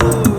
હે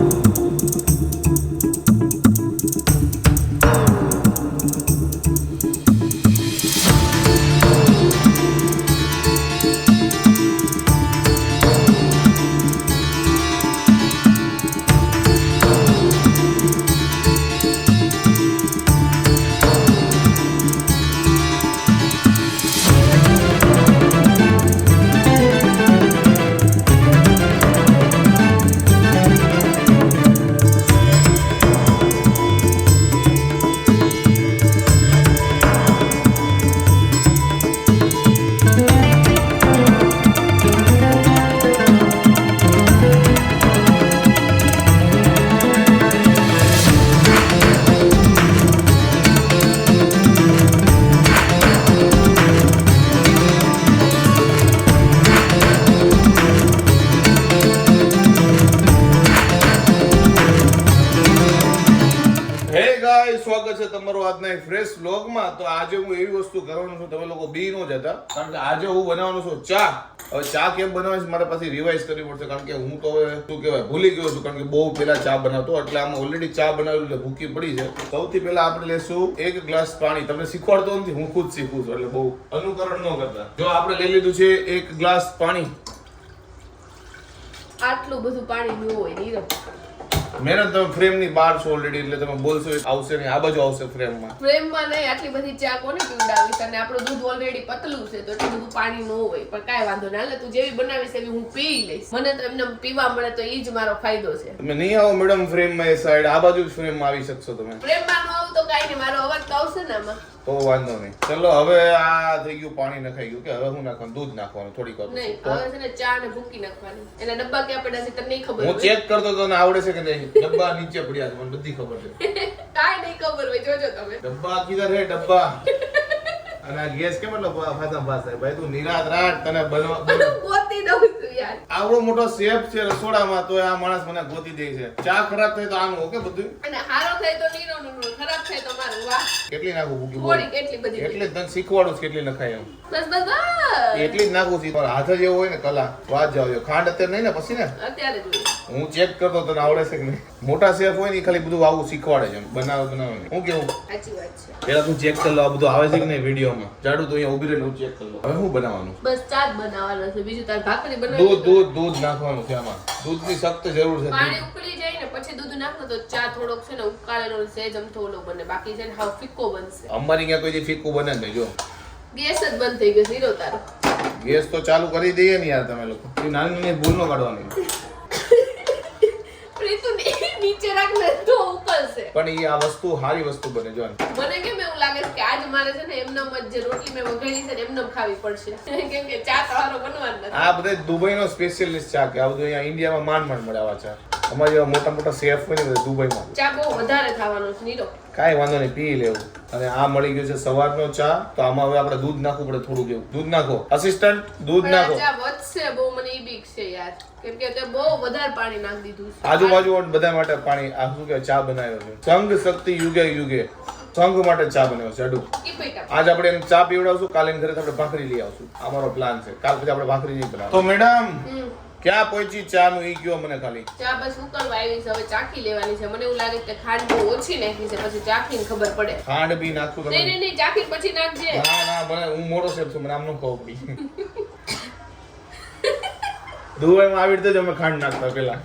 કારણ કે આજે હું બનાવવાનું છું ચા. હવે ચા કેમ બનાવીશ મારે પછી રિવાઇઝ કરવી પડશે. કારણ કે હું તો હવે, શું કહેવાય, ભૂલી ગયો છું. કારણ કે બહુ પહેલા ચા બનાવતો. એટલે આમાં ઓલરેડી ચા બનાવેલું એટલે ભૂકી પડી છે. સૌથી પહેલા આપણે લેશું એક ગ્લાસ પાણી. તમને શીખવાડતો નથી, હું ખુદ શીખું છું. એટલે બહુ અનુકરણ ન કરતા. જો આપણે લઈ લીધું છે એક ગ્લાસ પાણી. આટલું બધું પાણી ન હોય, નીરવ. મહેનત તમે ફ્રેમની બહાર છો ઓલરેડી એટલે તમે બોલશો આવશે નહીં. આ બાજુ આવશે ફ્રેમમાં. પ્રેમમાં નહીં આટલી બધી ચા કોને પીવડાવીશ? અને આપણું દૂધ ઓલરેડી પતલું છે તો એટલું બધું પાણી ન હોય. પણ કાંઈ વાંધો ના હાલે તું જેવી બનાવીશ એવી હું પી લઈશ. મને તો એમને પીવા મળે તો એ જ મારો ફાયદો છે. તમે નહીં આવો મેડમ ફ્રેમમાં એ સાઈડ આ બાજુ જ ફ્રેમમાં આવી શકશો તમે. ફ્રેમમાં આવું તો કાંઈ નહીં. મારો અવાજ તો આવશે ને આમાં. તો વાંધો નહીં. ચલો હવે આ થઈ ગયું પાણી નખાઈ ગયું. કે હવે હું નાખવાનું? દૂધ નાખવાનું થોડીક વાર નહીં હવે છે ને ચા ને ભૂકી નાખવાની. એના ડબ્બા કે આપણે તમને નહીં ખબર હું ચેક કરતો તો ને આવડે છે કે નહીં? ડબ્બા નીચે પડ્યા છે મને બધી ખબર છે. કાઈ નહીં ખબર હોય જોજો તમે. ડબ્બા કિધર હે ડબ્બા. અને આ ગેસ કેમ એટલો ફાસા ફાસ ભાઈ તું નિરાત રાખ તને બનવા બન- ગોતી દઉં છું યાર. આવડો મોટો શેફ છે રસોડામાં તો આ માણસ મને ગોતી દે છે. ચા ખરાબ થઈ તો આનું ઓકે બધું? અને હારો થાય તો નીરો નું ખરાબ થાય તો મારું વાહ. કેટલી નાખું ભૂકી બધી એટલે જ તને શીખવાડું છું કેટલી નખાય એમ. બસ બસ બસ. એટલી જ નાખું છું. પણ હાથ જ એવો હોય ને કલા. વાત જાવ ખાંડ અત્યારે નહીં ને પછી ને? અત્યારે હું ચેક કરતો તને આવડે છે કે નહીં? મોટા શેફ હોય ને ખાલી બધું આવું શીખવાડે છે બનાવે બનાવે. હું કેવું? સાચી વાત છે. પેલા તું ચેક કરી લો આ બધું આવે છે કે નહીં જાડું તો અહીંયા ઊભી રહીને હું ચેક કરી હવે શું બનાવવાનું? બસ ચા જ બનાવવાનો છે. બીજું તાર ભાખરી દૂધ દૂધ. દૂધ નાખવાનું છે આમાં. દૂધની સખ્ત જરૂર છે પાણી ઉકળી જાય ને પછી દૂધ નાખો તો ચા થોડોક છે ને ઉકાળેલો સેજ અમથો થોડો બને. બાકી છે ને હાવ ફિક્કો બનશે. અમારી અહીંયા કોઈ ફીકો ફીકું બને નહીં જો. ગેસ જ બંધ થઈ ગયો હીરો તારો. ગેસ તો ચાલુ કરી દઈએ ને યાર તમે લોકો. નાની નાની ભૂલ નો કાઢવાની. નીચે ને તો ઉકલશે પણ એ આ વસ્તુ સારી વસ્તુ બને જો મને કેમ એવું લાગે છે કે આજ મારે છે ને એમના મત જે રોટલી મેં વઘારી છે ને એમને ખાવી પડશે. કેમ કે ચા તમારો બનવાનો આ બધા દુબઈનો સ્પેશિયલિસ્ટ ચા કે આ બધું અહીંયા ઇન્ડિયામાં માંડ માંડ મળે આવા ચા. અમારા જેવા મોટા મોટા શેફ હોય ને દુબઈમાં. ચા બહુ વધારે થવાનો છે નીરો કાંઈ વાંધો નહીં પી લેવું. અને આ મળી ગયો છે સવારનો ચા તો આમાં હવે આપણે દૂધ નાખવું પડે થોડુંક કેવું. દૂધ નાખો. અસિસ્ટન્ટ દૂધ નાખો. ચા વધશે બહુ મને ઈ બીક છે યાર. કેમ કે તે બહુ વધારે પાણી નાખી દીધું છે. આજુબાજુ બધા માટે પાણી આ શું કે ચા બનાવ્યો છે. સંઘ શક્તિ યુગે યુગે. સંઘ માટે ચા બનાવ્યો છે અડું. આજ આપણે એમ ચા પીવડાવશું કાલે એના ઘરે આપણે ભાખરી લઈ આવશું. અમારો પ્લાન છે. કાલ પછી આપણે ભાખરી નહીં બનાવ તો મેડમ ક્યાં પહોંચી? ચા નું ઈ ગયો મને ખાલી. ચા બસ ઉકળવા આવી છે. હવે ચાખી લેવાની છે. મને એવું લાગે કે ખાંડ બહુ ઓછી નાખી છે. પછી ચાખીને ખબર પડે. ખાંડ બી નાખું તમે નહીં નહીં ચાખી પછી નાખજે. ના ના મને હું મોટો શેફ છું. મને આમ ન ખબર પડી. દુબઈમાં આવી રીતે જ અમે ખાંડ નાખતા પેલા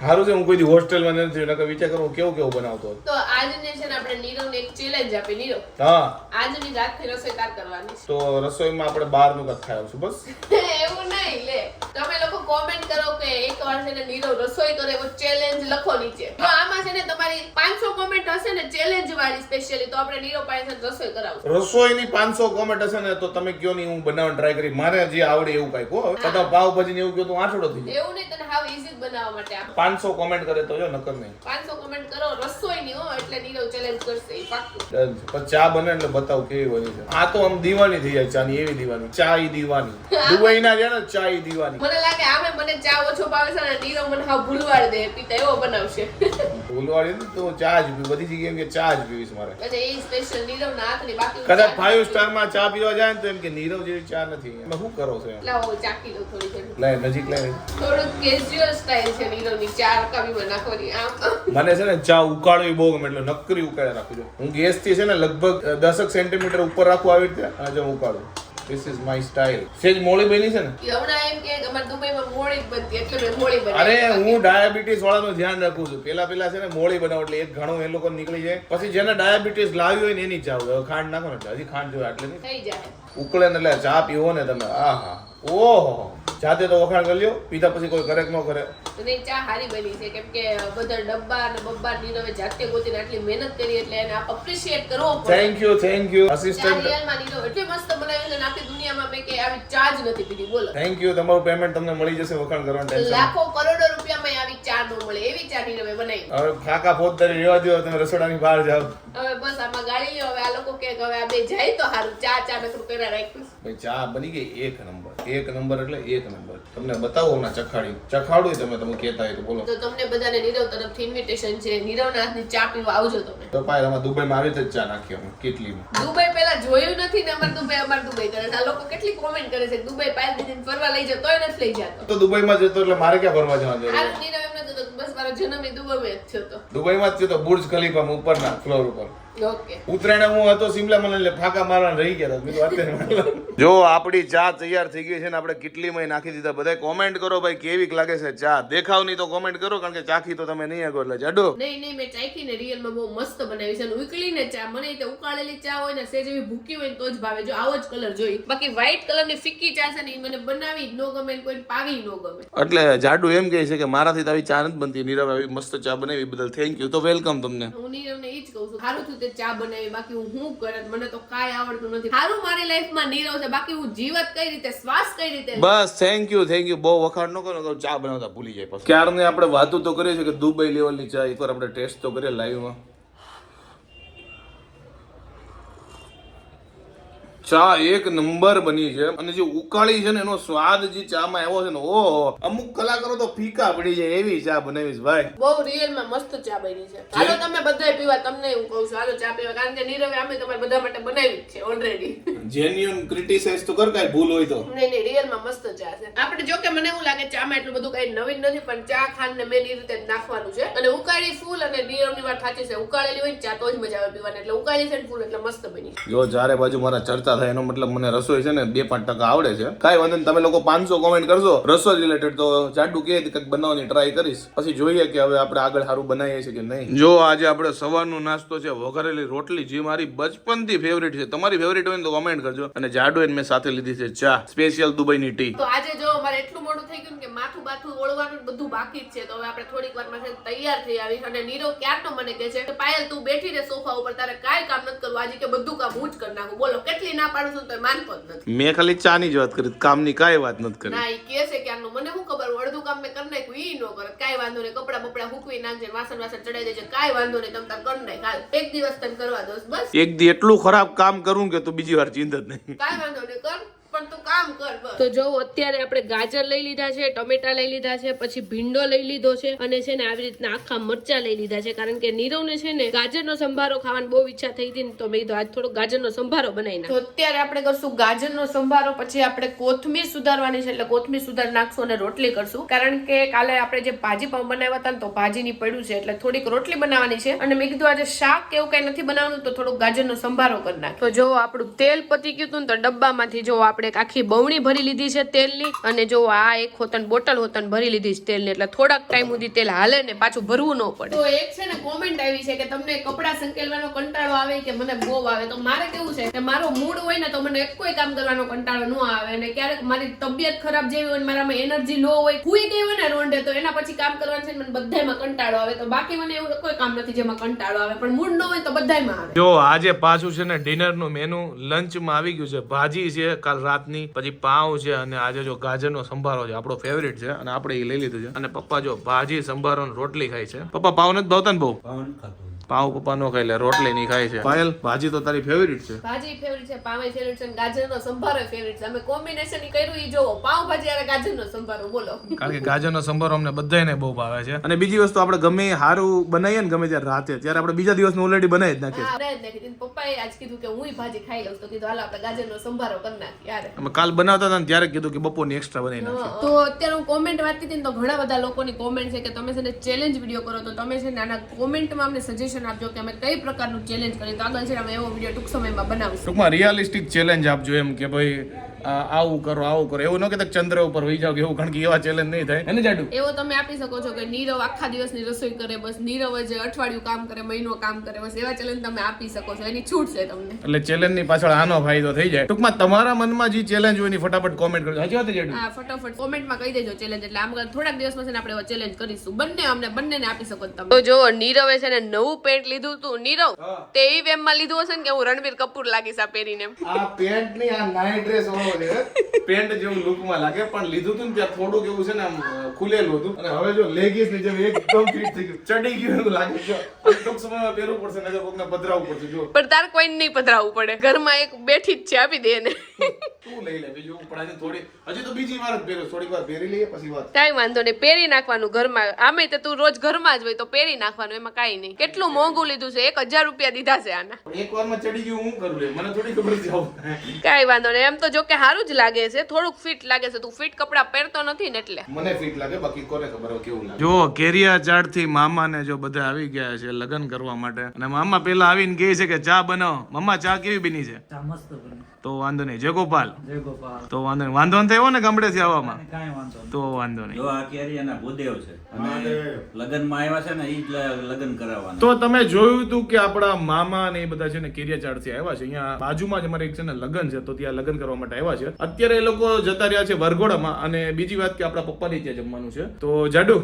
સારું છે હું કોઈ દી હોસ્ટેલમાં નથી નકર વિચાર કરું કેવું કેવું બનાવતો. તો આજને છે ને આપણે નીરવને એક ચેલેન્જ આપી. નીરવ હા. આજની રાતથી રસોઈ કાર કરવાની તો રસોઈમાં આપણે બહારનું કંઈક ખાઈ છું બસ? એવું નહીં લે. તમે લોકો કોમેન્ટ કરો કે એક વાર છે ને નીરવ રસોઈ કરે એવો ચેલેન્જ લખો નીચે. જો આમાં છે ને તમારી 500 કોમેન્ટ હશે ને ચેલેન્જ વાળી સ્પેશિયલી તો આપણે નીરવ પાસે ને રસોઈ કરાવું. રસોઈની પાંચસો કોમેન્ટ હશે ને તો તમે કયો નહીં હું બનાવવાની ટ્રાય કરી મારે જે આવડે એવું કાંઈક હો. કદાચ પાવભાજી ને એવું કહ્યું તો આઠડો થઈ જાય એવું નહીં તને હાવ ઈઝી બનાવવા માટે આપ પાંચસો કોમેન્ટ કરે તો જો નકર નહીં. 500 કોમેન્ટ કરો રસોઈની હો એટલે નીરવ ચેલેન્જ કરશે એ પાક્કું. ચા બને એટલે બતાવું કેવી બની છે? આ તો આમ દીવાની થઈ જાય ચાની એવી દીવાની. ચા ઈ દીવાની. દુબઈના છે ને ચા ઈ દીવાની. મને લાગે આમે મને ચા ઓછો ભાવે છે ને નીરવ મને હાવ ભૂલવાડ દે પીતા એવો બનાવશે. ભૂલવાડી ને તો ચા જ પીવું બધી જગ્યાએ એમ કે ચા જ પીવીશ મારે. એટલે એ સ્પેશિયલ નીરવ ના હાથની બાકી કદાચ ફાઈવ સ્ટારમાં ચા પીવા જાય ને તો એમ કે નીરવ જેવી ચા નથી. એમાં શું કરો છો? લાવો ચાકી લો થોડી ઘણી. લાય નજીક લાય. થોડું કેઝ્યુઅલ સ્ટાઈલ છે નીરવની ચા રકાબીમાં નાખવાની આમ. મને છે ને ચા ઉકાળવી બહુ ગમે એટલે નકરી ઉકાળે રાખું છું. હું ગેસથી છે ને લગભગ દસક સેન્ટીમીટર ઉપર રાખું આવી રીતે? અને જો ઉકાળું ધીસ ઇઝ માય સ્ટાઇલ સેજ મોળી બની છે ને? હમણાં એમ કે અમાર દુબઈમાં મોળી બનતી એટલે મેં મોળી અરે હું ડાયાબિટીસ વાળાનું ધ્યાન રાખું છું. પેલા પેલા છે ને મોળી બનાવું એટલે એક ઘણું એ લોકો નીકળી જાય. પછી જેને ડાયાબિટીસ લાવી હોય ને એની ચા ખાંડ નાખો ને એટલે હજી ખાંડ જોઈએ એટલે નહીં. થઈ જાય. ઉકળે ને એટલે ચા પીવો ને તમે. આહા. ઓહો જાતે તો વખાણ કરી લ્યો પીધા પછી કોઈ કરે કે ન કરે અને ચા હારી બની છે કેમ કે બધા ડબ્બા અને બબ્બા નીરવે જાતે ગોતીને આટલી મહેનત કરી એટલે એને અપ્રિશિએટ કરવો પડે. થેન્ક યુ થેન્ક યુ ચા રિયલમાં નીરવ એટલે મસ્ત બનાવી છે આખી દુનિયામાં મેં કે આવી ચા જ નથી પીધી બોલો. થેન્ક યુ તમારું પેમેન્ટ તમને મળી જશે વખાણ કરવાનું ટેન્શન લાખો કરોડો રૂપિયામાં આવી ચા નો મળે એવી ચા નીરવે બનાવી. હવે ખાકા ફોજદારી રહેવા દો તમે રસોડાની બહાર જાઓ. હવે બસ આમાં ગાળી લ્યો હવે આ લોકો કે હવે આ બે જાય તો હારું ચા ચા નકરું કર્યા રાખ્યું ભાઈ ચા બની ગઈ એક નંબર. એક નંબર એટલે એક નંબર. તમને બતાવો ના ચખાડી. ચખાડું તમે તમે કહેતા હોય તો બોલો. તો તમને બધાને નીરવ તરફથી ઇન્વિટેશન છે. નીરવના હાથની ચા પીવા આવજો તમે. તો પાય અમે દુબઈમાં આવી જ ચા નાખી અમે કેટલીમાં? દુબઈ પેલા જોયું નથી ને અમાર દુબઈ અમાર દુબઈ કરે આ લોકો કેટલી કોમેન્ટ કરે છે? દુબઈ પાયલ દીદીને ફરવા લઈ જતો તોય નથી લઈ જતો. તો દુબઈમાં જતો એટલે મારે ક્યાં ફરવા જવાનું જરૂર નીરવ એમને તો બસ મારો જન્મ એ દુબઈમાં જ થયો તો. દુબઈમાં જ થયો તો બુર્જ ખલીફામાં ઉપરના ફ્લોર ઉપર. ઉત્તરાયણ હું હતો સિમલા મને એટલે ફાકા મારવા રહી ગયા હતા. મેં અત્યારે જો આપણી ચા તૈયાર થઈ ગઈ છે ને આપણે કેટલીમાં નાખી દીધા. બધા કોમેન્ટ કરો ભાઈ કેવી લાગે છે ચા? દેખાવ નહીં તો કોમેન્ટ કરો કારણ કે ચાખી તો તમે નહીં આગો એટલે જાડો નહીં નહીં મેં ચાખી ને રિયલમાં બહુ મસ્ત બનાવી છે. ઉકળી ને ચા મને તે ઉકાળેલી ચા હોય ને સેજ એવી ભૂકી હોય ને તો જ ભાવે. જો આવો જ કલર જોઈ. બાકી વ્હાઈટ કલરની ફિક્કી ચા છે ને મને બનાવી નો ન ગમે કોઈ કોઈને પાવી ન ગમે. એટલે જાડુ એમ કહે છે કે મારાથી તો આવી ચા નથી બનતી. નીરવ આવી મસ્ત ચા બનાવી. બદલ થેન્ક યુ તો વેલકમ તમને. હું નીરવને ઈ જ કહું છું. સારું તે ચા બનાવી બાકી હું શું કરત મને તો કાંઈ આવડતું નથી. સારું મારી લાઈફમાં નીરવ છે. બાકી હું જીવત કઈ રીતે શ્વાસ કઈ રીતે? બસ થેન્ક યુ થેન્ક યુ બહુ વખાણ ન કરો ચા બનાવતા ભૂલી જાય પછી. ક્યારને આપણે વાતો તો કરીએ છીએ કે દુબઈ લેવલની ચા એકવાર આપણે ટેસ્ટ તો કરીએ લાઈવમાં ચા એક નંબર બની છે. અને જે ઉકાળી છે ને એનો સ્વાદ જે ચામાં આવ્યો છે ને ઓ અમુક કલાકારો તો ફીકા પડી જાય એવી ચા બનાવીશ ભાઈ. બહુ રિયલમાં મસ્ત ચા બની છે. ચાલો તમે બધાય પીવા તમને હું કહું છું હાલો ચા પીવા. કારણ કે નીરવે અમે તમારા બધા માટે બનાવી છે ઓલરેડી જેન્યુઅન ક્રિટિસાઇઝ તો કર કાંઈ ભૂલ હોય તો. નહીં નહીં રિયલમાં મસ્ત ચા છે. આપણે જો કે મને એવું લાગે ચામાં એટલું બધું કઈ નવીન નથી પણ ચા ખાંડ ને મેન એ રીતે નાખવાનું છે. અને ઉકાળી ફૂલ અને નીરવની વાત સાચી છે. ઉકાળેલી હોય ચા તો જ મજા આવે પીવાની. એટલે ઉકાળી છે ફૂલ એટલે મસ્ત બની જો ચારે બાજુ મારા ચર્ચા થાય એનો મતલબ મને રસોઈ છે ને બે પાંચ ટકા આવડે છે. કાંઈ વાંધો નહીં તમે લોકો પાંચસો કોમેન્ટ કરશો રસોઈ રિલેટેડ તો જાડુ કે કંઈક બનાવવાની ટ્રાય કરીશ. પછી જોઈએ કે હવે આપણે આગળ સારું બનાવીએ છીએ કે નહીં. જો આજે આપણે સવારનો નાસ્તો છે વઘારેલી રોટલી જે મારી બચપનથી ફેવરેટ છે. તમારી ફેવરેટ હોય તો કોમેન્ટ કરજો. અને જાડુ એને મેં સાથે લીધી છે ચા સ્પેશિયલ દુબઈની ટી તો આજે જો અમારે એટલું મોડું થઈ ગયું કે માથું બાથું ઓળવાનું બધું બાકી જ છે. તો હવે આપણે થોડીક વારમાં તૈયાર થઈ આવી અને નીરવ ક્યારનો મને કહે છે કે પાયલ તું બેઠી રહે સોફા ઉપર. તારે કાંઈ કામ નથી કરવું. આજે કે બધું કામ હું જ કરી નાખું. બોલો કેટલી ના પાડું છું તો માનતો જ નથી. મેં ખાલી ચાની જ વાત કરી કામની કાંઈ વાત નથી કરી. ના એ કે છે ક્યારનું મને શું ખબર અડધું કામ મેં કરી નાખ્યું ઈ નો કરે કાંઈ વાંધો નહીં કપડા બપડા હૂકવી નાખજે વાસણ વાસણ ચડાઈ દેજે કાંઈ વાંધો નહીં તમ તાર કરી નાખ હાલ એક દિવસ તને કરવા દોસ બસ. એક દી એટલું ખરાબ કામ કરું કે તું બીજી વાર ચિંતા જ નહીં. કાંઈ વાંધો નહીં કર. પણ તું કામ કર બસ. તો જો અત્યારે આપણે ગાજર લઈ લીધા છે ટમેટા લઈ લીધા છે પછી ભીંડો લઈ લીધો છે અને છે ને આવી રીતના આખા મરચા લઈ લીધા છે. કારણ કે નીરવને છે ને ગાજરનો સંભારો ખાવાની બહુ ઈચ્છા થઈ હતી ને તો મેં કીધું આજ થોડો ગાજરનો સંભારો બનાવી તો અત્યારે આપણે કરશું ગાજરનો સંભારો પછી આપણે કોથમીર સુધારવાની છે એટલે કોથમીર સુધાર નાખશું અને રોટલી કરશું. કારણ કે કાલે આપણે જે ભાજી પાઉં બનાવ્યા હતા ને તો ભાજીની પડ્યું છે એટલે થોડીક રોટલી બનાવવાની છે. અને મેં કીધું આજે શાક કે એવું કઈ નથી બનાવવાનું તો થોડુંક ગાજરનો સંભારો કરી નાખ. તો જો આપણું તેલ પતી ગયું હતું ને તો ડબ્બામાંથી જો આપણે એક આખી બવણી ભરી લીધી છે તેલની અને જો આ એક હોતન બોટલ હોતન ભરી લીધી છે તેલની એટલે થોડાક ટાઈમ સુધી તેલ હાલે ને પાછું ભરવું ન પડે. તો એક છે ને કોમેન્ટ આવી છે કે તમને કપડા સંકેલવાનો કંટાળો આવે કે મને બહુ આવે? તો મારે કેવું છે કે મારો મૂડ હોય ને તો મને એક કોઈ કામ કરવાનો કંટાળો ન આવે અને ક્યારેક મારી તબિયત ખરાબ જેવી હોય મારામાં એનર્જી લો હોય કોઈ ગઈ હોય ને રોંડે તો એના પછી કામ કરવાનું છે ને મને બધામાં કંટાળો આવે. તો બાકી મને એવું કોઈ કામ નથી જેમાં કંટાળો આવે. પણ મૂડ ન હોય તો બધાયમાં આવે. જો આજે પાછું છે ને ડિનરનું મેનુ લંચમાં આવી ગયું છે. ભાજી છે કાલ રાતની પછી પાઉં છે અને આજે જો ગાજરનો સંભારો છે, આપણો ફેવરેટ છે, અને આપણે એ લઈ લીધું છે. અને પપ્પા જો ભાજી સંભારો રોટલી ખાય છે. પપ્પા પાઉં નથી ભાવતા ને બહુ? પાવ પપ્પા નો ખાઈ લે રોટલી ની ખાય છે. પાયલ ભાજી તો તારી ફેવરિટ છે. ભાજી ફેવરિટ છે પાવે ફેવરિટ છે અને ગાજરનો સંભારો ફેવરિટ છે. અમે કોમ્બિનેશન કર્યું ઈ જોવો. પાવ ભાજી અને ગાજરનો સંભારો બોલો. કારણ કે ગાજરનો સંભારો અમને બધાને બહુ ભાવે છે. અને બીજી વસ્તુ આપણે ગમે હારું બનાવીએ ને ગમે ત્યારે રાતે ત્યારે આપણે બીજા દિવસનું ઓલરેડી બનાવી જ નાખીએ બનાવી જ નાખી દીધી. પપ્પાએ આજ કીધું કે હું ભાજી ખાઈ લઉં તો કીધું હાલો આપણે ગાજરનો સંભારો કરી નાખીએ. યારે. અમે કાલ બનાવતા હતા ત્યારે કીધું કે બપોરની એક્સ્ટ્રા બનાવી નાખીએ. તો અત્યારે હું કોમેન્ટ વાંચતી હતી ને તો ઘણા બધા લોકોની કોમેન્ટ છે કે તમે છે ને ચેલેન્જ વીડિયો કરો તો તમે છે ને આના કોમેન્ટમાં અમને સજેશન આપજો કે અમે કઈ પ્રકારનું ચેલેન્જ કરીએ? તો આગળ છે અમે એવો વીડિયો ટૂંક સમયમાં બનાવશું. ટૂંકમાં રિયાલિસ્ટિક ચેલેન્જ આપજો એમ કે ભાઈ આવું કરો આવું કરો. એવું ન કે ચંદ્ર ઉપર વહી જાવ કે એવું કારણ કે એવા ચેલેન્જ નહીં થાય. એને જાડું. એવો તમે આપી શકો છો કે નીરવ આખા દિવસની રસોઈ કરે બસ નીરવ જ અઠવાડિયું કામ કરે મહિનો કામ કરે બસ એવા ચેલેન્જ તમે આપી શકો છો. એની છૂટ છે તમને. એટલે ચેલેન્જની પાછળ આનો ફાયદો થઈ જાય. ટૂંકમાં તમારા મનમાં જે ચેલેન્જ હોય એની ફટાફટ કોમેન્ટ કરજો. હજી વાત જાડું. હા ફટાફટ કોમેન્ટમાં કહી દેજો ચેલેન્જ એટલે આમ થોડાક દિવસમાં છે ને આપણે ચેલેન્જ કરીશું. બંને અમને બંનેને આપી શકો તમે. તો જો નીરવે છે ને નવું પેન્ટ લીધું તું. નીરવ તે ઈ વેમમાં લીધું હશે ને કે હું રણબીર કપૂર લાગીશ આ પહેરીને આ પેન્ટની આ નાઈટ ડ્રેસ છે. પેન્ટ જેવું લુકમાં લાગે પણ લીધું હતું ને ત્યાં થોડુંક એવું છે ને આમ ખુલેલું હતું. અને હવે જો લેગીસની જેમ એકદમ ફિટ થઈ ગયું. ચડી ગયું એવું લાગે છે. ટૂંક સમયમાં પહેરવું પડશે નજર કોકને પધરાવવું પડશે જો પણ તાર કોઈને નહીં પધરાવવું પડે. ઘરમાં એક બેઠી જ છે આપી દે ને તું લઈ લે બીજું આજે થોડી હજી તો બીજી વાર જ પહેરો થોડીક વાર પહેરી લઈએ પછી વાત. કાંઈ વાંધો નહીં. પહેરી નાખવાનું ઘરમાં. આમે તો તું રોજ ઘરમાં જ હોય તો પહેરી નાખવાનું. એમાં કઈ નહીં. કેટલું મોંઘું લીધું છે. એક હજાર રૂપિયા દીધા છે આના. એક વારમાં ચડી ગયું હું કરું લે? મને થોડી ખબર છે. કાંઈ વાંધો નહીં. એમ તો જો કે સારું જ લાગે છે. થોડુંક ફિટ લાગે છે. તું ફિટ કપડાં પહેરતો નથી ને એટલે. મને ફિટ લાગે બાકી કોને ખબર કેવું લાગે. જો કેરિયા ચાડથી મામા ને જો બધા આવી ગયા છે લગ્ન કરવા માટે. અને મામા પેલા આવીને કહે છે કે ચા બનાવો. મમ્મા ચા કેવી બની છે? ચા મસ્ત બને તો વાંધો નહીં. જય ગોપાલ જય ગોપાલ તો વાંધો નહીં. વાંધો થયો ને ગામડેથી આવવામાં? કાંઈ વાંધો તો વાંધો નહીં. જો આ કેરી એના ભૂદેવ છે. અને લગ્નમાં આવ્યા છે ને ઈ જ લગ્ન કરાવવાના. તો તમે જોયું હતું કે આપણા મામા ને એ બધા છે ને કેરિયા થી આવ્યા છે? અહીંયા બાજુમાં જ અમારે એક છે ને લગ્ન છે તો ત્યાં લગ્ન કરવા માટે આવ્યા છે. અત્યારે એ લોકો જતા રહ્યા છે વરઘોડામાં અને બીજી વાત કે આપણા પપ્પાની ત્યાં જમવાનું છે. તો જાડુ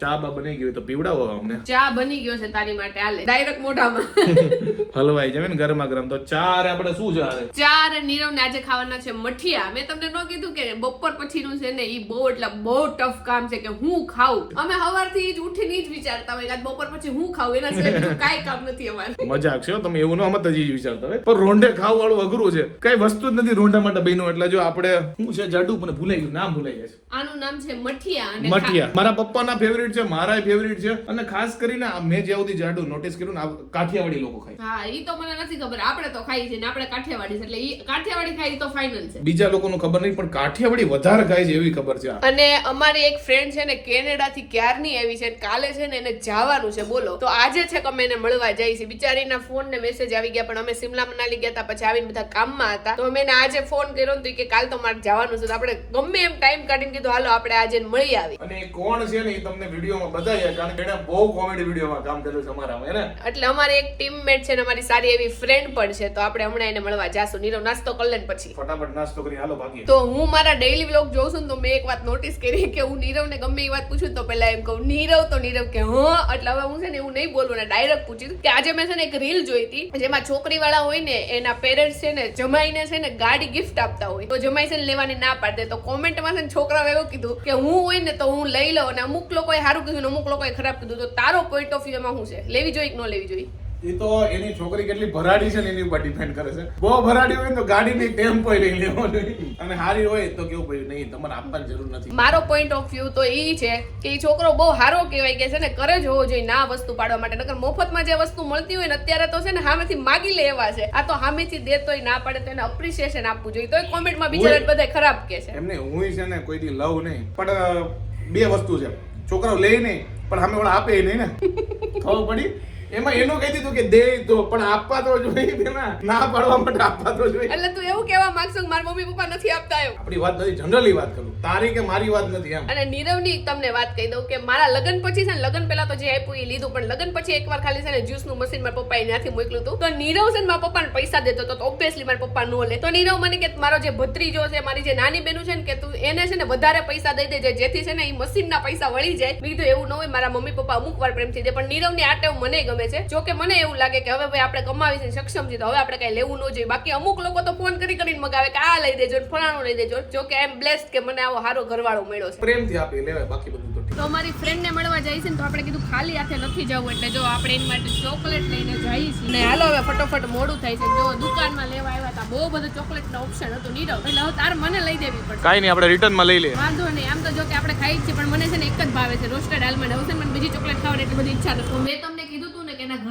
ચા બા બની ગયું તો પીવડાવો અમને. ચા બની ગયો છે તારી માટે હાલે. ડાયરેક્ટ મોઢામાં. હલવાઈ જાય ને ગરમા ગરમ. તો ચા આપડે આપણે શું છે ચાર ચા અને આજે ખાવાના છે મઠિયા. મેં તમને ન કીધું કે બપોર પછીનું છે ને એ બહુ એટલે બહુ ટફ કામ છે કે હું ખાઉં. અમે સવારથી જ ઉઠીને જ વિચારતા હોય કે બપોર પછી હું ખાઉં એના સિવાય બીજું કાંઈ કામ નથી અમારું. મજાક છે તમે એવું ન અમે જ વિચારતા હોય. પણ રોંઢે ખાવ વાળું અઘરું છે. કઈ વસ્તુ જ નથી રોંઢા માટે બહેનો એટલે જો આપણે શું છે જાડુ પણ ભૂલાઈ ગયું નામ ભૂલાઈ જાય આનું નામ છે મઠિયા અને મઠિયા. મારા પપ્પાના ફેવરિટ છે મારા ફેવરિટ છે. અને ખાસ કરીને મેં જ્યાં સુધી જાડુ નોટિસ કર્યું ને કાઠિયાવાડી લોકો ખાય. હા એ તો મને નથી ખબર. આપણે તો ખાઈ છે ને આપણે કાઠિયાવાડી છે. એટલે ઈ કાઠિયાવાડી ખાઈ તો ફાઇનલ છે. બીજા લોકોનું ખબર નહીં પણ કાઠિયાવાડી વધારે ખાય છે એવી ખબર છે અને અમારી એક ફ્રેન્ડ છે ને કેનેડા થી ક્યારની આવી છે કાલે છે ને એને જવાનું છે બોલો. તો આજે છે કે અમે એને મળવા જઈએ છીએ. બિચારીના ફોન ને મેસેજ આવી ગયા પણ અમે સિમલા મનાલી ગયા હતા પછી આવીને બધા કામમાં હતા. તો અમે એને આજે ફોન કર્યો તો કે કાલ તો મારે જવાનું છે. તો આપણે ગમે એમ ટાઈમ કાઢીને કીધું હાલો આપણે આજે મળી આવી અને એ કોણ છે ને એ તમને વિડીયોમાં બતાવીએ કારણ કે એને બહુ કોમેડી વિડીયોમાં કામ કર્યું છે અમારામાં એટલે અમારી એક ટીમમેટ છે ને અમારી સારી એવી ફ્રેન્ડ પણ છે. તો આપણે હમણાં એને મળવા જાશું. નીરવ નાસ્તો કરી લે પછી. ફટાફટ નાસ્તો કરી હાલો ભાગીએ. તો હું મારા ડેઈલી વ્લોગ જોઉં છું તો મેં એક વાત નોટિસ કરી કે હું નીરવને ગમે એ વાત પૂછું ને તો પહેલા એમ કહું નીરવ તો નીરવ કે હા? એટલે હવે હું છે ને એવું નહીં બોલું ને ડાયરેક્ટ પૂછ્યું કે આજે મેં છે ને એક રીલ જોઈ હતી જેમાં છોકરીવાળા હોય ને એના પેરેન્ટ્સ છે ને જમાઈને છે ને ગાડી ગિફ્ટ આપતા હોય. તો જમાઈ છે ને લેવાની ના પાડે. તો કોમેન્ટમાં છે ને છોકરાઓ એવું કીધું કે હું હોય ને તો હું લઈ લઉં. અને અમુક લોકોએ સારું કીધું ને અમુક લોકોએ ખરાબ કીધું. તો તારો પોઈન્ટ ઓફ વ્યૂ એમાં શું છે? લેવી જોઈએ કે ન લેવી જોઈએ? એ તો એની છોકરી કેટલી ભરાડી છે ને એની ઉપર ડિપેન્ડ કરે છે. બહુ ભરાડી હોય તો ગાડીની ટેમ્પો લઈ લેવાની. અને હારી હોય તો કેવું ભાઈ નહીં તમારે આપવાની જરૂર નથી. મારો પોઈન્ટ ઓફ વ્યૂ તો એ છે કે એ છોકરો બહુ હારો કહેવાય કે છે ને કરે જ હોવો જોઈએ ના વસ્તુ પાડવા માટે. નકર મફતમાં જે વસ્તુ મળતી હોય ને અત્યારે તો છે ને હામેથી માગી લે એવા છે. આ તો સામેથી દે તોય ના પાડે તો એને અપ્રિશિએશન આપવું જોઈએ. તો એ કોમેન્ટમાં બિચારા બધા ખરાબ કે છે. એમને હું છે ને કોઈ દી લવ નહીં. પણ બે વસ્તુ છે. છોકરાઓ લે નહીં પણ સામે વાળા આપે નહીં ને. ખબર પડી? એમાં એનું કહી દીધું કે દે તો પણ આપવા તો જોઈએ ના પાડવા માટે આપવા તો જોઈએ. એટલે તું એવું કહેવા માંગશો કે મારા મમ્મી પપ્પા નથી આપતા એમ? આપણી વાત નથી જનરલી વાત કરું. તારી કે મારી વાત નથી એમ. અને નીરવની તમને વાત કહી દઉં કે મારા લગ્ન પછી છે ને લગ્ન પહેલા તો જે આપ્યું એ લીધું પણ લગ્ન પછી એકવાર ખાલી છે ને જ્યુસનું મશીન મારા પપ્પાએ ત્યાંથી મોકલ્યું હતું. તો નીરવ છે ને મારા પપ્પાને પૈસા દેતો તો ઓબ્વિયસલી મારા પપ્પા નો લે. તો નીરવ મને કે મારો જે ભત્રીજો છે મારી જે નાની બેનું છે ને કે તું એને છે ને વધારે પૈસા દઈ દેજે જેથી છે ને એ મશીનના પૈસા વળી જાય. મેં કીધું એવું ન હોય મારા મમ્મી પપ્પા અમુક વાર પ્રેમથી દે પણ નીરવની આ ટેવ મને ગમે છે. જો કે મને એવું લાગે કે હવે ભાઈ આપણે કમાવી છે સક્ષમ છે તો હવે આપણે કઈ લેવું ન જોઈએ. બાકી અમુક લોકો તો ફોન કરી કરીને મગાવે કે આ લઈ દેજો ને ફલાણું લઈ દેજો જો કે એમ બ્લેસ્ડ કે મને આવો સારો ઘરવાળો મળ્યો છે. પ્રેમથી આપી લેવાય બાકી બધું તો ઠીક. તો અમારી ફ્રેન્ડને મળવા જઈએ છે ને તો આપણે કીધું ખાલી હાથે નથી જવું એટલે જો આપણે એની માટે ચોકલેટ લઈને જઈએ છીએ. ને હાલો હવે ફટોફટ મોડું થાય છે. જો દુકાનમાં લેવા આવ્યા હતા બહુ બધું ચોકલેટનો ઓપ્શન હતો નીરવ. એટલે હવે તાર મને લઈ દેવી પડશે. કાંઈ નહીં આપણે રિટર્નમાં લઈ લઈએ. વાંધો નહીં. આમ તો જો કે આપણે ખાઈ જ છીએ પણ મને છે ને એક જ ભાવે છે. Roasted almond. હવે છે ને મને બીજી ચોકલેટ ખાવાની એટલી બધી ઈચ્છા નથી. મેં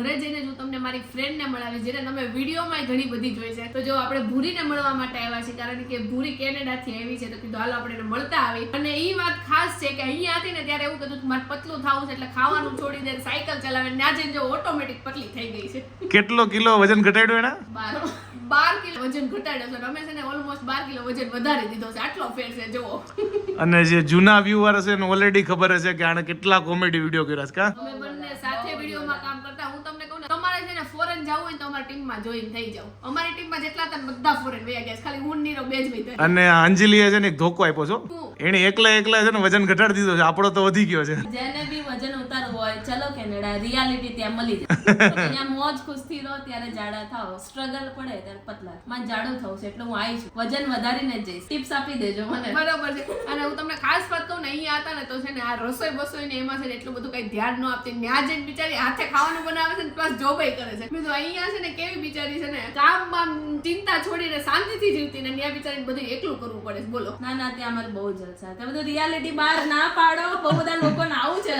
ઘરે જઈને જો તમને મારી ફ્રેન્ડને મળાવી જેને તમે વિડીયોમાં ઘણી બધી જોઈ છે તો જો આપણે ભૂરીને મળવા માટે આવ્યા છીએ કારણ કે ભૂરી કેનેડાથી આવી છે તો કીધું હાલો આપણે એને મળતા આવી. અને એ વાત ખાસ છે કે અહીંયા હતી ને ત્યારે એવું કીધું કે મારે પતલું થવું છે એટલે ખાવાનું છોડી દે સાયકલ ચલાવે. ત્યાં જઈને જો ઓટોમેટિક પતલી થઈ ગઈ છે. કેટલો કિલો વજન ઘટાડ્યું એના? બાર કિલો વજન ઘટાડ્યો છે રમેશ છે ને ઓલમોસ્ટ બાર કિલો વજન વધારી દીધો છે આટલો ફેર છે જુઓ. અને જે જૂના વ્યુઅર છે એને ઓલરેડી ખબર હશે કે આણે કેટલા કોમેડી વીડિયો કર્યા છે કા? અમે બંને સાથે વિડીયોમાં કામ કરતા હું તમને કહું ને તમારે છે ને ફોરેન જવું હોય તો અમારી ટીમમાં જોઈન થઈ જાવ અમારી ટીમમાં જેટલા હતા બધા ફોરેન વયા ગયા છે. ખાલી હું નીરો બે જ વઈ અને અંજલિએ છે ને એક ધોકો આપ્યો છો. એને એકલા એકલા છે ને વજન ઘટાડી દીધો છે. આપણો તો વધી ગયો છે. જેને બી વજન ઉતારવું હોય ચલો કેનેડા રિયાલિટી ત્યાં મળી જાય. ત્યાં મોજ ખુશથી રહો ત્યારે જાડા થાઓ. સ્ટ્રગલ પડે ત્યારે પતલા. માં જાડું થવું છે એટલે હું આવી છું. વજન વધારીને જ જઈશ. ટિપ્સ આપી દેજો મને. બરોબર છે. અને હું તમને ખાસ વાત કહું ને અહીંયા હતા ને તો છે ને આ રસોઈ બસોઈ ને એમાં છે ને એટલું બધું કઈ ધ્યાન ન આપતી. ત્યાં જઈને બિચારી હાથે ખાવાનું બનાવે છે ને પ્લસ જોબ કરે છે. મેં તો અહીંયા છે ને કેવી બિચારી છે ને કામ બામ ચિંતા છોડીને શાંતિથી જીવતી ને ત્યાં બિચારી બધું એકલું કરવું પડે બોલો. ના ના ત્યાં અમારે બહુ જલસા તમે બધું રિયાલિટી બહાર ના પાડો બહુ બધા લોકોને આવું છે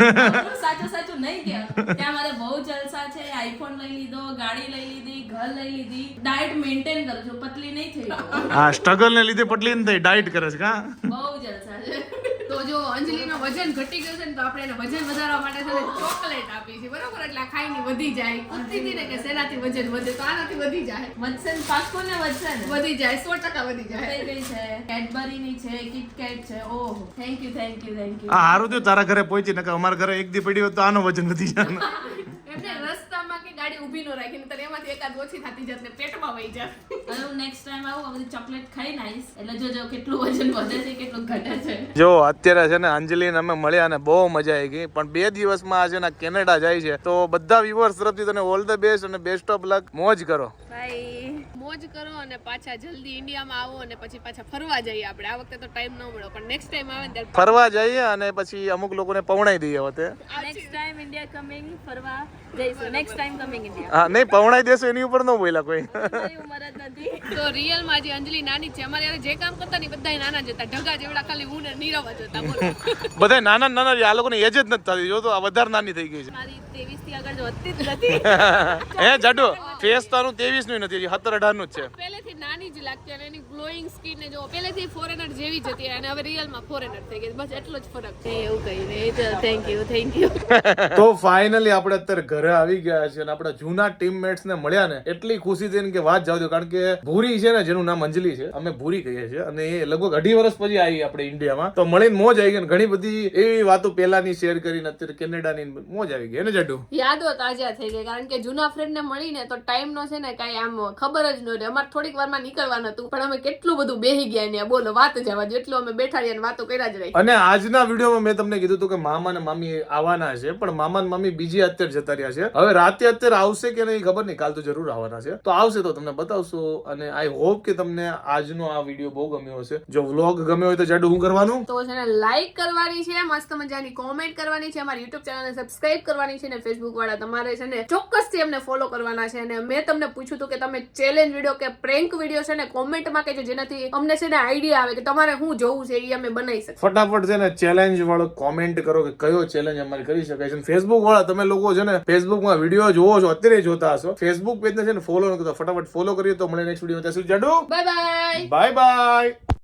સાચું સાચું નહીં કે ત્યાં અમારે બહુ જલસા છે. આઈફોન લઈ લીધો ગાડી લઈ લીધી ઘર લઈ લીધી. ડાયટ મેન્ટેન કરું છું. પતલી નહીં થઈ. હા સ્ટ્રગલ ને લીધે પતલી નહીં થઈ ડાયટ કરે છે કા? બહુ જલસા છે. તો જો અંજલિનો વજન ઘટી ગયું છે ને તો આપણે એને વજન વધારવા માટે છે ચોકલેટ આપી છે બરોબર? એટલે આ ખાઈને વધી જાય. પૂછતી હતી ને કે શેનાથી વજન વધે તો આનાથી વધી જાય. વધશે ને પાક્કું ને વધશે ને વધી જાય. સો ટકા વધી જાય. કઈ કઈ છે? કેડબરી છે કિટકેટ છે. ઓહો thank you thank you thank you આ હારું થયું તારા ઘરે પહોંચી નકર અમારા ઘરે એક દી પડી હોય તો આનો વજન વધી જાય ગાડી ઊભી ન રાખી તને એમાંથી એકાદ ઓછી થતી જાત ને પેટમાં વહી જાય હવે હું નેક્સ્ટ ટાઈમ આવું આ બધી ચોકલેટ ખાઈ નાઈશ એટલે જોજો કેટલું વજન વધે છે કેટલું ઘટે છે. જો અત્યારે છે ને અંજલિને અમે મળ્યા અને બહુ મજા આવી ગઈ. પણ બે દિવસમાં આજે ના કેનેડા જાય છે. તો બધા વ્યુઅર્સ તરફથી તને ઓલ ધ બેસ્ટ અને બેસ્ટ ઓફ લક મોજ કરો. મોજ કરો અને પાછા જલ્દી ઇન્ડિયામાં આવો અને પછી પાછા ફરવા જઈએ આપણે. આ વખતે તો ટાઈમ ન મળ્યો પણ નેક્સ્ટ ટાઈમ આવે ને ત્યારે ફરવા જઈએ અને પછી અમુક લોકોને પવણાઈ દઈએ હવે નેક્સ્ટ ટાઈમ ઇન્ડિયા કમિંગ ફરવા જઈશું. નેક્સ્ટ ટાઈમ કમિંગ ઇન્ડિયા હા નહીં પવણાઈ દેશો એની ઉપર ન બોલ્યા કોઈ. મારી ઉંમર જ નથી. તો રિયલમાં જે અંજલિ નાની છે અમારે યારે જે કામ કરતા ને બધા નાના જ હતા. ઢગા જેવડા ખાલી હું ને નીરવ જ હતા બોલો. બધા નાના નાના આ લોકોની એજ જ નથી થતી. જો તો આ વધારે નાની થઈ ગઈ છે. મારી ત્રેવીસથી આગળ જો હતી જ નથી. હે જાડુ. ફેસ તારું ત્રેવીસનું નથી સત્તર અઢારનું જ છે. પહેલેથી નાની જ લાગતી અને એની ગ્લોઈંગ સ્કિન ને જો પહેલેથી ફોરેનર જેવી જ હતી અને હવે રિયલમાં ફોરેનર થઈ ગઈ બસ એટલો જ ફરક છે. એવું કઈ નહીં થેન્ક યુ થેન્ક યુ તો ફાઇનલી આપણે અત્યારે ઘરે આવી ગયા છે અને આપણા જૂના ટીમમેટ્સ ને મળ્યા ને એટલી ખુશી થઈને કે વાત જાવ કારણ કે ભૂરી છે ને જેનું નામ અંજલિ છે અમે ભૂરી કહીએ છીએ અને એ લગભગ અઢી વર્ષ પછી આવી આપણે ઇન્ડિયામાં. તો મળીને મોજ આવી ગઈ ઘણી બધી એવી વાતો પહેલાની શેર કરીને અત્યારે કેનેડાની મોજ આવી ગઈ. ને જાડુ? યાદો તાજા થઈ ગઈ કારણ કે જૂના ફ્રેન્ડ ને મળીને તો ટાઈમ નો છે ને કઈ આમ ખબર જ ન રહે. અમારે થોડીક વારમાં નીકળવાનું હતું પણ અમે કેટલું બધું બેહી ગયા ને બોલો વાત જવા દો એટલું અમે બેઠા રહ્યા વાતો કર્યા જ રહી અને આજના વિડીયોમાં મેં તમને કીધું હતું કે મામા ને મામી આવવાના છે પણ મામા ને મામી બીજી અત્યારે જતા રહ્યા છે. હવે રાતે અત્યારે આવશે કે નહીં ખબર નહીં કાલ તો જરૂર આવવાના છે. તો આવશે તો તમને બતાવશો અને આઈ હોપ કે તમને આજનો આ વીડિયો બહુ ગમ્યો હશે. જો વ્લોગ ગમ્યો હોય તો જાડું હું કરવાનું? તો છે ને લાઈક કરવાની છે મસ્ત મજાની કોમેન્ટ કરવાની છે અમારી યુટ્યુબ ચેનલને સબસ્ક્રાઇબ કરવાની છે ને ફેસબુક વાળા તમારે છે ને ચોક્કસથી અમને ફોલો કરવાના છે અને મેં તમને પૂછ્યું હતું કે તમે ચેલેન્જ વીડિયો કે પ્રેન્ક વીડિયો છે ને કોમેન્ટમાં કહેજો જેનાથી અમને છે ને આઈડિયા આવે કે તમારે શું જોવું છે એ અમે બનાવી શકીએ. ફટાફટ છે ને ચેલેન્જ વાળો કોમેન્ટ કરો કે કયો ચેલેન્જ અમારે કરી શકાય છે. ફેસબુક વાળા તમે લોકો છે ને ફેસબુકમાં વીડિયો જોવો છો અત્યારે જોતા હશો. ફેસબુક પેજને છે ને ફોલો ન કરતા. ફટાફટ ફોલો કરીએ તો મળે નેક્સ્ટ વીડિયો ત્યાં સુધી જાડુ. Bye bye bye bye